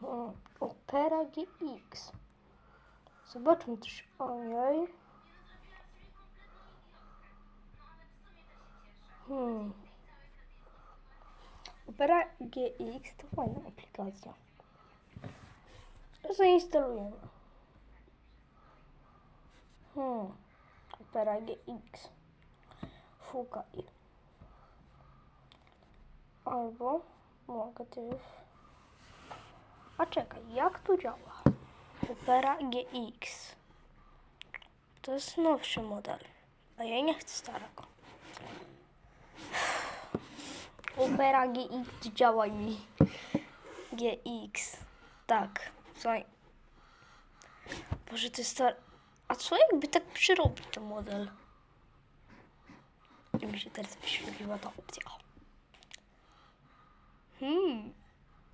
Hmm, Opera GX. Zobaczmy coś o niej. Hmm. Opera GX to fajna aplikacja. Zainstalujemy. Hmm. Opera GX. Fukaj. Albo mogę też. A czekaj, jak to działa? Opera GX. To jest nowszy model. A ja nie chcę starego. Opera GX działa mi. GX. Tak. Słuchaj. Boże, to jest star... A co jakby tak przyrobić ten model? I mi się teraz wyświetliła ta opcja. Hmm.